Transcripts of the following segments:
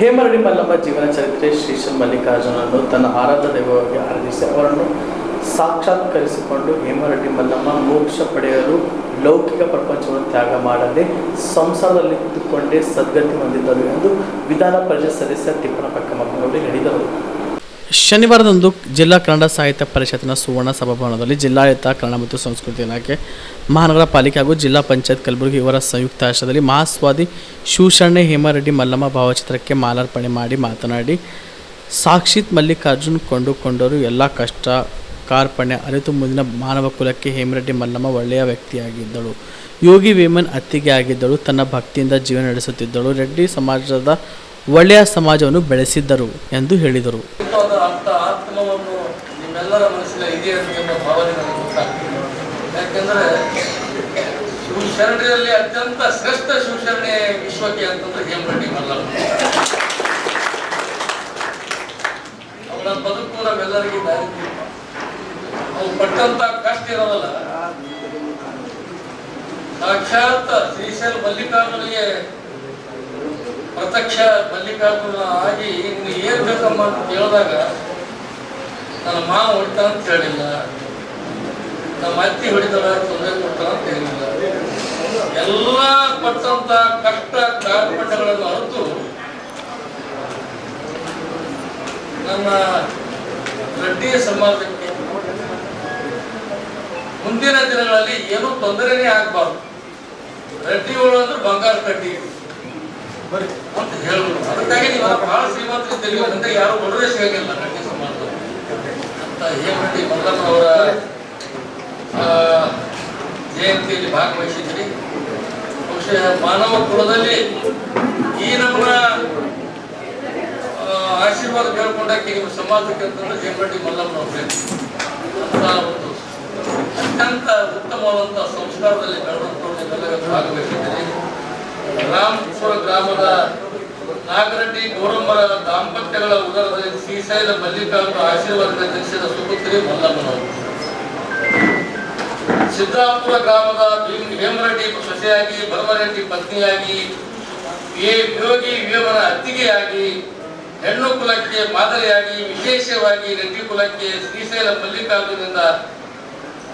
ಹೇಮರಡಿ ಮಲ್ಲಮ್ಮ, ಜೀವನ ಚರಿತ್ರೆ ಶ್ರೀ ಮಲ್ಲಿಕಾರ್ಜುನನ್ನು ತನ್ನ ಆರಾಧ ದೈವವಾಗಿ ಆರಾಧಿಸಿ ಅವರನ್ನು ಸಾಕ್ಷಾತ್ಕರಿಸಿಕೊಂಡು ಹೇಮರಡ್ಡಿ ಮಲ್ಲಮ್ಮ, ಮೋಕ್ಷ ಪಡೆಯಲು ಲೌಕಿಕ ಪ್ರಪಂಚವನ್ನು ತ್ಯಾಗ ಮಾಡದೆ ಸಂಸಾರದಲ್ಲಿ ಇದ್ದುಕೊಂಡೇ ಸದ್ಗತಿ ಹೊಂದಿದ್ದರು ಎಂದು ವಿಧಾನ ಪರಿಷತ್ ಸದಸ್ಯ ತಿಪ್ಪನ ಪಕ್ಕಮ್ಮನವರು ಹೇಳಿದರು. ಶನಿವಾರದಂದು ಜಿಲ್ಲಾ ಕನ್ನಡ ಸಾಹಿತ್ಯ ಪರಿಷತ್ತಿನ ಸುವರ್ಣ ಸಭಾಭವನದಲ್ಲಿ ಜಿಲ್ಲಾಡಳಿತ ಕನ್ನಡ ಮತ್ತು ಸಂಸ್ಕೃತಿ ಇಲಾಖೆ, ಮಹಾನಗರ ಪಾಲಿಕೆ ಹಾಗೂ ಜಿಲ್ಲಾ ಪಂಚಾಯತ್ ಕಲಬುರಗಿ ಇವರ ಸಂಯುಕ್ತ ಆಶ್ರಯದಲ್ಲಿ ಮಹಾಸ್ವಾದಿ ಶಿವಶರಣೆ ಹೇಮಾರೆಡ್ಡಿ ಮಲ್ಲಮ್ಮ ಭಾವಚಿತ್ರಕ್ಕೆ ಮಾಲಾರ್ಪಣೆ ಮಾಡಿ ಮಾತನಾಡಿ, ಸಾಕ್ಷಿತ್ ಮಲ್ಲಿಕಾರ್ಜುನ್ ಕೊಂಡುಕೊಂಡರು ಎಲ್ಲ ಕಷ್ಟ ಕಾರ್ಪಣ್ಯ ಅರಿತು ಮುಂದಿನ ಮಾನವ ಕುಲಕ್ಕೆ ಹೇಮರೆಡ್ಡಿ ಮಲ್ಲಮ್ಮ ಒಳ್ಳೆಯ ವ್ಯಕ್ತಿಯಾಗಿದ್ದಳು. ಯೋಗಿ ವೇಮನ್ ಅತ್ತಿಗೆ ಆಗಿದ್ದಳು ತನ್ನ ಭಕ್ತಿಯಿಂದ ಜೀವನ ನಡೆಸುತ್ತಿದ್ದಳು. ರೆಡ್ಡಿ ಸಮಾಜದ ಒಳ್ಳೆಯ ಸಮಾಜವನ್ನು ಬೆಳೆಸಿದ್ದರು ಎಂದು ಹೇಳಿದರು. ಅತ್ಯಂತ ಶ್ರೇಷ್ಠ ಶಿವಶರಣೆ ವಿಶ್ವಕ್ಕೆ ಅಂತಂದ್ರೆ ಅವರ ಬದುಕು ನಮ್ಮೆಲ್ಲರಿಗೂ ದಾರಿ. ಅವ್ರು ಪಟ್ಟಂತ ಕಷ್ಟ ಇರೋದಲ್ಲ. ಸಾಕ್ಷಾತ್ ಶ್ರೀಶೈಲ ಮಲ್ಲಿಕಾರ್ಜುನಿಗೆ ಪ್ರತ್ಯಕ್ಷ ಮಲ್ಲಿಕಾರ್ಜುನ ಆಗಿ ಇನ್ನು ಏನ್ ಬೇಕಮ್ಮ ಅಂತ ಕೇಳಿದಾಗ, ನನ್ನ ಮಾ ಹೊಡಿತ ಅಂತ ಹೇಳಿಲ್ಲ. ನಮ್ಮ ಅತ್ತಿ ಹೊಡಿತಾರ ತೊಂದರೆ ಕೊಡ್ತಾರ ಅಂತ ಹೇಳಿಲ್ಲ. ಎಲ್ಲ ಪಟ್ಟಂತ ಕಷ್ಟ ಕಾರ್ಪಣ್ಯಗಳನ್ನು ಅರಿತು, ನನ್ನ ರೆಡ್ಡಿ ಸಮಾಜಕ್ಕೆ ಮುಂದಿನ ದಿನಗಳಲ್ಲಿ ಏನೂ ತೊಂದರೆನೇ ಆಗ್ಬಾರ್ದು. ರೆಡ್ಡಿಗಳು ಅಂದ್ರೆ ಬಂಗಾರ ಕಡ್ಡಿ. ಅದಕ್ಕಾಗಿ ನೀವು ಬಹಳ ಶ್ರೀಮಂತರಿದ್ದೀರಿ ಅಂತ ಯಾರು ಬಡವೇ ಆಗಿಲ್ಲ ನನಗೆ ಸಂಬಂಧ ಅಂತ ಹೇಮರೆಡ್ಡಿ ಮಲ್ಲಮ್ಮನವರ ಆ, ಜಯಂತಿಯಲ್ಲಿ ಭಾಗವಹಿಸಿದ್ರಿ ಬಹುಶಃ ಮಾನವ ಕುಲದಲ್ಲಿ ಈ ನಮ್ಮ ಆಶೀರ್ವಾದ ಕೇಳ್ಕೊಂಡಕ್ಕೆ ನಿಮ್ಮ ಸಮಾಜಕ್ಕೆ ಅಂತಂದ್ರೆ ಹೇಮರೆಡ್ಡಿ ಮಲ್ಲಮ್ಮನವ್ರೆ ಅಂತ ಒಂದು ಅತ್ಯಂತ ಉತ್ತಮವಾದಂತಹ ಸಂಸ್ಕಾರದಲ್ಲಿ ಬೆಳೆದಂಥವ್ರು ನೀವೆಲ್ಲ ಭಾಗವಹಿಸಿದ್ದೀರಿ. ರಾಮಪುರ ಗ್ರಾಮದ ನಾಗರೆಡ್ಡಿ ಗೌರಮ್ಮರ ದಾಂಪತ್ಯಗಳ ಉದರದಲ್ಲಿ ಶ್ರೀಶೈಲ ಮಲ್ಲಿಕಾರ್ಜುನ ಆಶೀರ್ವಾದ ಜನಿಸಿದ ಸುಪುತ್ರಿ ಮಲ್ಲಮ್ಮನವರು. ಸಿದ್ದಾಪುರ ಗ್ರಾಮದ ಹೇಮರೆಡ್ಡಿ ಸೊಸೆಯಾಗಿ ಭರಮರೆಡ್ಡಿ ಪತ್ನಿಯಾಗಿ ಏ ಯೋಗಿ ವೇಮನ ಅತ್ತಿಗೆಯಾಗಿ, ಹೆಣ್ಣು ಕುಲಕ್ಕೆ ಮಾದರಿಯಾಗಿ, ವಿಶೇಷವಾಗಿ ರೆಡ್ಡಿ ಕುಲಕ್ಕೆ ಶ್ರೀಶೈಲ ಮಲ್ಲಿಕಾರ್ಜುನಿಂದ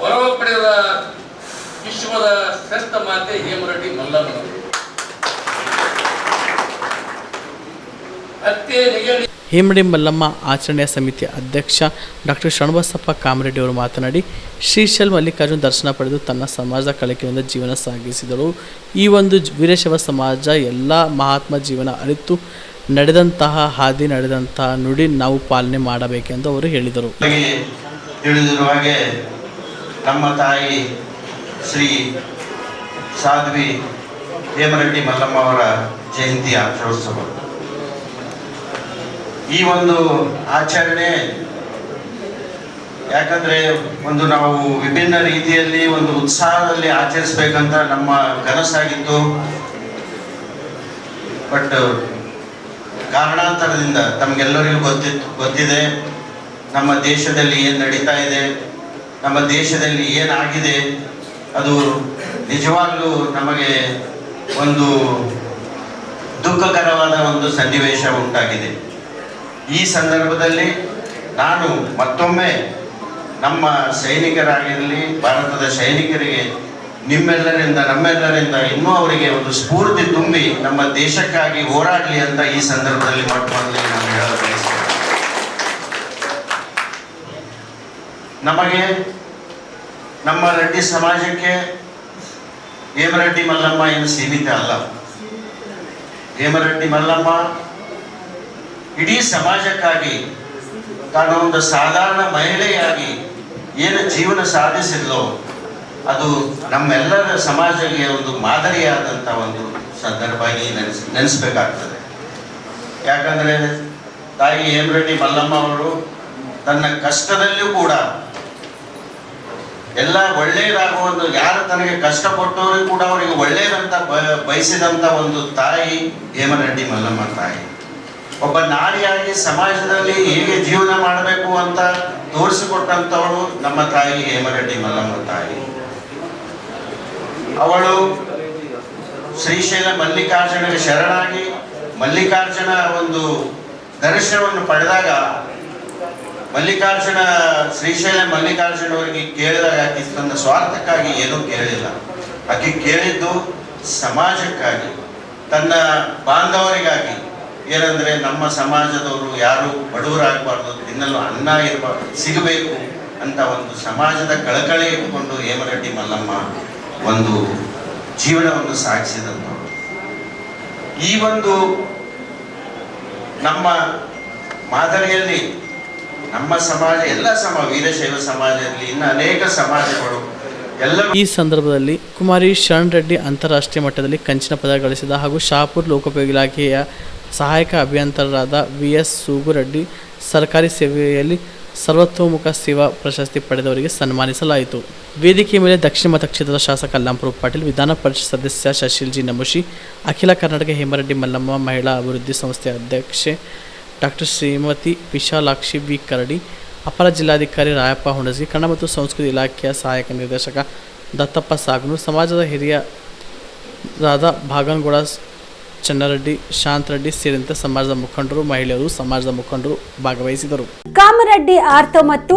ವರವ ಪಡೆದ ವಿಶ್ವದ ಶ್ರೇಷ್ಠ ಮಾತೆ ಹೇಮರೆಡ್ಡಿ ಮಲ್ಲಮ್ಮನವರು ಅತ್ತೆ ನಿಗಡಿ ಹೇಮಡಿ ಮಲ್ಲಮ್ಮ ಆಚರಣೆಯ ಸಮಿತಿಯ ಅಧ್ಯಕ್ಷ ಡಾಕ್ಟರ್ ಶರಣಬಸಪ್ಪ ಕಾಮರೆಡ್ಡಿ ಅವರು ಮಾತನಾಡಿ, ಶ್ರೀಶೈಲ್ ಮಲ್ಲಿಕಾರ್ಜುನ್ ದರ್ಶನ ಪಡೆದು ತನ್ನ ಸಮಾಜದ ಕಳಕಿನಿಂದ ಜೀವನ ಸಾಗಿಸಿದಳು ಈ ಒಂದು ವೀರಶವ ಸಮಾಜ ಎಲ್ಲ ಮಹಾತ್ಮ ಜೀವನ ಅರಿತು ನಡೆದಂತಹ, ಹಾದಿ ನಡೆದಂತಹ ನುಡಿ ನಾವು ಪಾಲನೆ ಮಾಡಬೇಕೆಂದು ಅವರು ಹೇಳಿದರು. ತಿಳಿದಿರುವ ಹಾಗೆ ನಮ್ಮ ತಾಯಿ ಶ್ರೀ ಸಾಧ್ವಿ ಹೇಮರೆಡ್ಡಿ ಮಲ್ಲಮ್ಮ ಅವರ ಜಯಂತಿ ಆಚರಿಸೋತ್ಸವ ಈ ಒಂದು ಆಚರಣೆ ಯಾಕಂದ್ರೆ ಒಂದು ನಾವು ವಿಭಿನ್ನ ರೀತಿಯಲ್ಲಿ ಒಂದು ಉತ್ಸಾಹದಲ್ಲಿ ಆಚರಿಸ್ಬೇಕಂತ ನಮ್ಮ ಕನಸಾಗಿತ್ತು. ಬಟ್ ಕಾರಣಾಂತರದಿಂದ ತಮಗೆಲ್ಲರಿಗೂ ಗೊತ್ತಿತ್ತು, ಗೊತ್ತಿದೆ ನಮ್ಮ ದೇಶದಲ್ಲಿ ಏನು ನಡೀತಾ ಇದೆ, ನಮ್ಮ ದೇಶದಲ್ಲಿ ಏನಾಗಿದೆ, ಅದು ನಿಜವಾಗ್ಲೂ ನಮಗೆ ಒಂದು ದುಃಖಕರವಾದ ಒಂದು ಸನ್ನಿವೇಶ ಉಂಟಾಗಿದೆ. ಈ ಸಂದರ್ಭದಲ್ಲಿ ನಾನು ಮತ್ತೊಮ್ಮೆ ನಮ್ಮ ಸೈನಿಕರಾಗಿರಲಿ, ಭಾರತದ ಸೈನಿಕರಿಗೆ ನಿಮ್ಮೆಲ್ಲರಿಂದ, ನಮ್ಮೆಲ್ಲರಿಂದ ಇನ್ನೂ ಅವರಿಗೆ ಒಂದು ಸ್ಫೂರ್ತಿ ತುಂಬಿ ನಮ್ಮ ದೇಶಕ್ಕಾಗಿ ಹೋರಾಡಲಿ ಅಂತ ಈ ಸಂದರ್ಭದಲ್ಲಿ ಮಾಡಿಕೊಂಡು ನಾನು ಹೇಳಲು ಬಯಸ್ತೇನೆ. ನಮಗೆ ನಮ್ಮ ರೆಡ್ಡಿ ಸಮಾಜಕ್ಕೆ ಹೇಮರೆಡ್ಡಿ ಮಲ್ಲಮ್ಮ ಏನು ಸೀಮಿತ ಅಲ್ಲ. ಹೇಮರೆಡ್ಡಿ ಮಲ್ಲಮ್ಮ ಇಡೀ ಸಮಾಜಕ್ಕಾಗಿ ತಾನು ಒಂದು ಸಾಧಾರಣ ಮಹಿಳೆಯಾಗಿ ಏನು ಜೀವನ ಸಾಧಿಸಿದ್ಲೋ, ಅದು ನಮ್ಮೆಲ್ಲರ ಸಮಾಜಕ್ಕೆ ಒಂದು ಮಾದರಿಯಾದಂಥ ಒಂದು ಸಂದರ್ಭ ಆಗಿ ನೆನೆಸ್, ನೆನೆಸ್ಬೇಕಾಗ್ತದೆ. ಯಾಕಂದರೆ ತಾಯಿ ಹೇಮರೆಡ್ಡಿ ಮಲ್ಲಮ್ಮ ಅವರು ತನ್ನ ಕಷ್ಟದಲ್ಲಿಯೂ ಕೂಡ ಎಲ್ಲ ಒಳ್ಳೆಯದಾಗುವ ಯಾರು ತನಗೆ ಕಷ್ಟ ಕೂಡ ಅವರಿಗೆ ಒಳ್ಳೆಯದಂತ ಬಯಸಿದಂಥ ಒಂದು ತಾಯಿ ಹೇಮರೆಡ್ಡಿ ಮಲ್ಲಮ್ಮ ತಾಯಿ. ಒಬ್ಬ ನಾರಿಯಾಗಿ ಸಮಾಜದಲ್ಲಿ ಹೇಗೆ ಜೀವನ ಮಾಡಬೇಕು ಅಂತ ತೋರಿಸಿಕೊಟ್ಟಂತವಳು ನಮ್ಮ ತಾಯಿ ಹೇಮರೆಡ್ಡಿ ಮಲ್ಲಮ್ಮ ತಾಯಿ. ಅವಳು ಶ್ರೀಶೈಲ ಮಲ್ಲಿಕಾರ್ಜುನಗೆ ಶರಣಾಗಿ ಮಲ್ಲಿಕಾರ್ಜುನ ಒಂದು ದರ್ಶನವನ್ನು ಪಡೆದಾಗ ಮಲ್ಲಿಕಾರ್ಜುನ, ಶ್ರೀಶೈಲ ಮಲ್ಲಿಕಾರ್ಜುನ ಅವರಿಗೆ ಕೇಳಿದಾಗ ಆಕೆ ತನ್ನ ಸ್ವಾರ್ಥಕ್ಕಾಗಿ ಏನೂ ಕೇಳಿಲ್ಲ. ಆಕೆ ಕೇಳಿದ್ದು ಸಮಾಜಕ್ಕಾಗಿ, ತನ್ನ ಬಾಂಧವರಿಗಾಗಿ. ಏನಂದ್ರೆ ನಮ್ಮ ಸಮಾಜದವರು ಯಾರು ಬಡವರಾಗಬಾರ್ದು ತಿನ್ನಲು ಅನ್ನ ಇರಬಾರ್ದು ಸಿಗಬೇಕು ಅಂತ ಒಂದು ಸಮಾಜದ ಕಳಕಳಿ ಇಟ್ಟುಕೊಂಡು ಹೇಮರೆಡ್ಡಿ ಮಲ್ಲಮ್ಮ ಒಂದು ಜೀವನವನ್ನು ಸಾಗಿಸಿದಂಥವ್ರು ಈ ಒಂದು ನಮ್ಮ ಮಾದರಿಯಲ್ಲಿ, ನಮ್ಮ ಸಮಾಜ, ಎಲ್ಲ ಸಮ, ವೀರಶೈವ ಸಮಾಜದಲ್ಲಿ ಇನ್ನು ಅನೇಕ ಸಮಾಜಗಳು, ಎಲ್ಲ ಈ ಸಂದರ್ಭದಲ್ಲಿ ಕುಮಾರಿ ಶರಣ್ ರೆಡ್ಡಿ ಅಂತಾರಾಷ್ಟ್ರೀಯ ಮಟ್ಟದಲ್ಲಿ ಕಂಚಿನ ಪದಕ ಗಳಿಸಿದ ಹಾಗೂ ಶಾಪುರ್ ಲೋಕೋಪಯೋಗಿ ಇಲಾಖೆಯ ಸಹಾಯಕ ಅಭಿಯಂತರರಾದ ವಿ ಎಸ್ ಸೂಗುರೆಡ್ಡಿ ಸರ್ಕಾರಿ ಸೇವೆಯಲ್ಲಿ ಸರ್ವತೋಮುಖ ಸೇವಾ ಪ್ರಶಸ್ತಿ ಪಡೆದವರಿಗೆ ಸನ್ಮಾನಿಸಲಾಯಿತು. ವೇದಿಕೆ ಮೇಲೆ ದಕ್ಷಿಣ ಮತಕ್ಷೇತ್ರದ ಶಾಸಕ ಅಲ್ಲಾಂಪುರ ಪಾಟೀಲ್, ವಿಧಾನ ಪರಿಷತ್ ಸದಸ್ಯ ಶಶೀಲ್ ಜಿ ನಮುಷಿ ಅಖಿಲ ಕರ್ನಾಟಕ ಹೇಮರೆಡ್ಡಿ ಮಲ್ಲಮ್ಮ ಮಹಿಳಾ ಅಭಿವೃದ್ಧಿ ಸಂಸ್ಥೆ ಅಧ್ಯಕ್ಷೆ ಡಾಕ್ಟರ್ ಶ್ರೀಮತಿ ವಿಶಾಲಾಕ್ಷಿ ವಿ. ಕರಡಿ, ಅಪರ ಜಿಲ್ಲಾಧಿಕಾರಿ ರಾಯಪ್ಪ ಹುಣಸಗಿ, ಕನ್ನಡ ಮತ್ತು ಸಂಸ್ಕೃತಿ ಇಲಾಖೆಯ ಸಹಾಯಕ ನಿರ್ದೇಶಕ ದತ್ತಪ್ಪ ಸಾಗ್ನೂರ್, ಸಮಾಜದ ಹಿರಿಯರಾದ ಭಾಗನಗೌಡ ಚನ್ನರೆಡ್ಡಿ ಶಾಂತ ರೆಡ್ಡಿ ಸೇರಿದಂತೆ ಸಮಾಜದ ಮುಖಂಡರು ಮಹಿಳೆಯರು ಸಮಾಜದ ಮುಖಂಡರು ಭಾಗವಹಿಸಿದರು. ಕಾಮರೆಡ್ಡಿ ಆರ್ಥೋ ಮತ್ತು